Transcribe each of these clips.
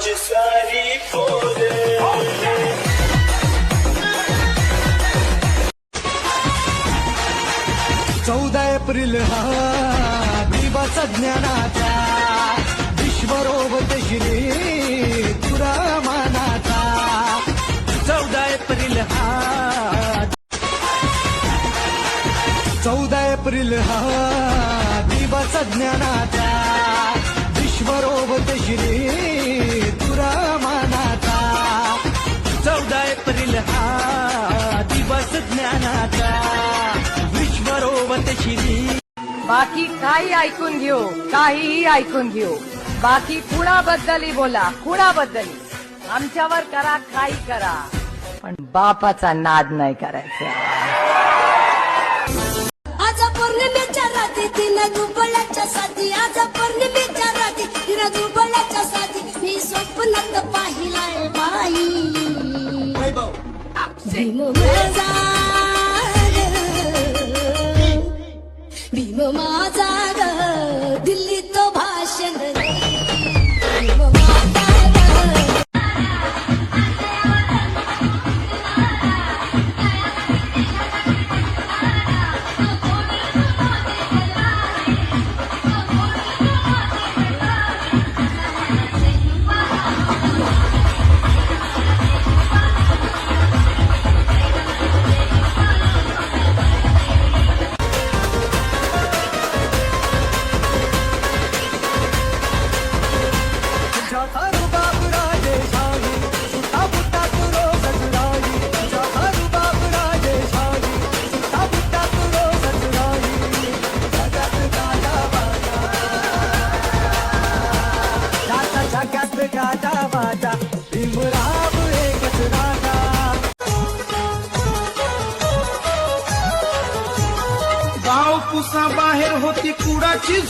गावची सारी पोरे चौदा एप्रिल हा दिवस ज्ञानाचा विश्वरोबत श्री पुरामानाचा चौदा एप्रिल हा चौदा एप्रिल हा दिवस ज्ञानाचा विश्वरोबत श्री बाकी काही ऐकून घेऊ काहीही ऐकून घेऊ. बाकी कुणाबद्दलही बोला कुणाबद्दलही. आमच्यावर करा काही करा. पण बापाचा नाद नाही करायचा. आज पौर्णिमेच्या रात्री तिनं दुबळाच्या साथी आज पौर्णिमेच्या रात्री साथी मी स्वप्नात पाहिलाय बाई. भीम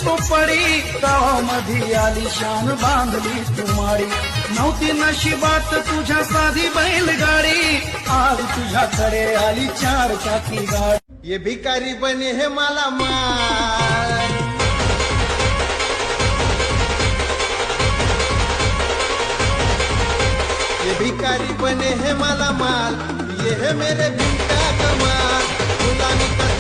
कुडाची झोपडी गावामध्ये आली शान बांधली तुमाडी नव्हती नशिबात तुझ्या साधी बैलगाडी। आज तुझ्याकडे आली चार चाकी गाडी। ये भिकारी बने हे मला मान ये भिकारी बने है माला माल ये है मेरे भिंटा कमाल। गुलामी का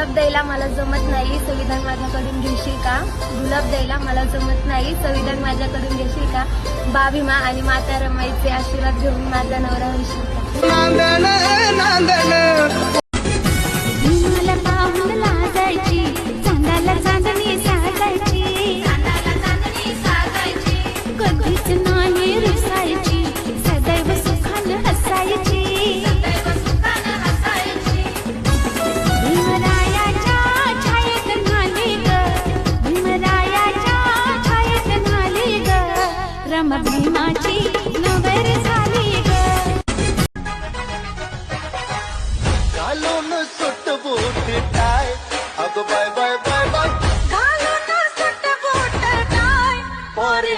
गुलाब द्यायला मला जमत नाही संविधान माझ्याकडून घेशील का? गुलाब द्यायला मला जमत नाही संविधान माझ्याकडून घेशील का? बाभीमा आणि माता रमाईचे आशीर्वाद घेऊन माझा नवरा होशील का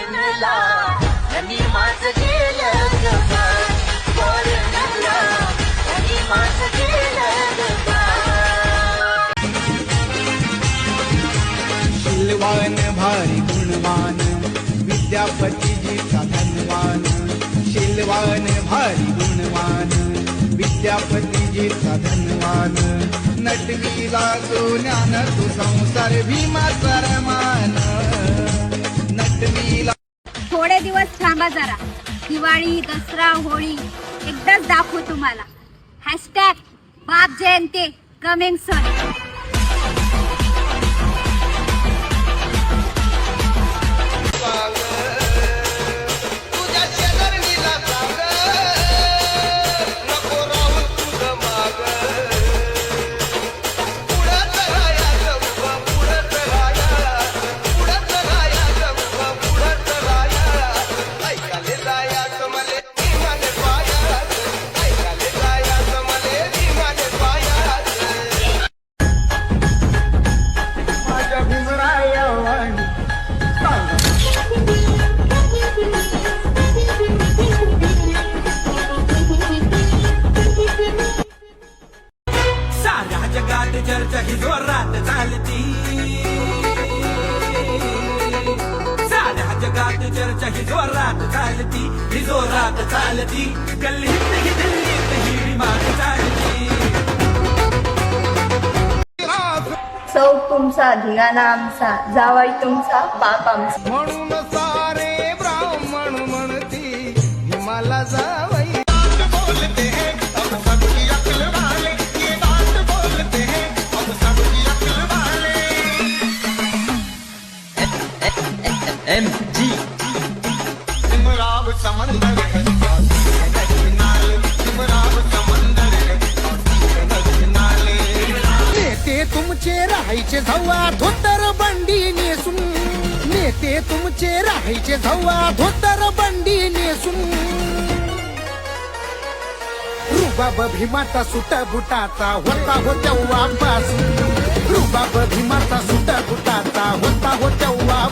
पोरीनला आणि माझं आणि माझं भारी गुणवान विद्यापतीजीचा धनवान. शिलवान भारी गुणवान विद्यापतीजीचा धनवान. नटवीला सोन्यान तू संसार भीमा सरमान थोडे दिवस थांबा जरा. दिवाळी दसरा होळी एकदाच दाखवू तुम्हाला. हॅशटॅग बाप जयंती कमिंग सण जोरात चालती गल्लीत ही दिल्लीत ही विमान चालती सौ तुमचा धिंगाणा आमचा जावाई तुमचा बाप आमचा. म्हणून राहायचे झव्वा धोतर बंडी नेसून. नेते तुमचे राहायचे झव्वा धोतर बंडी नेसून. रुबाब भीमाचा सुट बुटाचा होता हो तेव्हा बास रुबाब भीमाचा सुट बुटाचा होता हो तेव्हा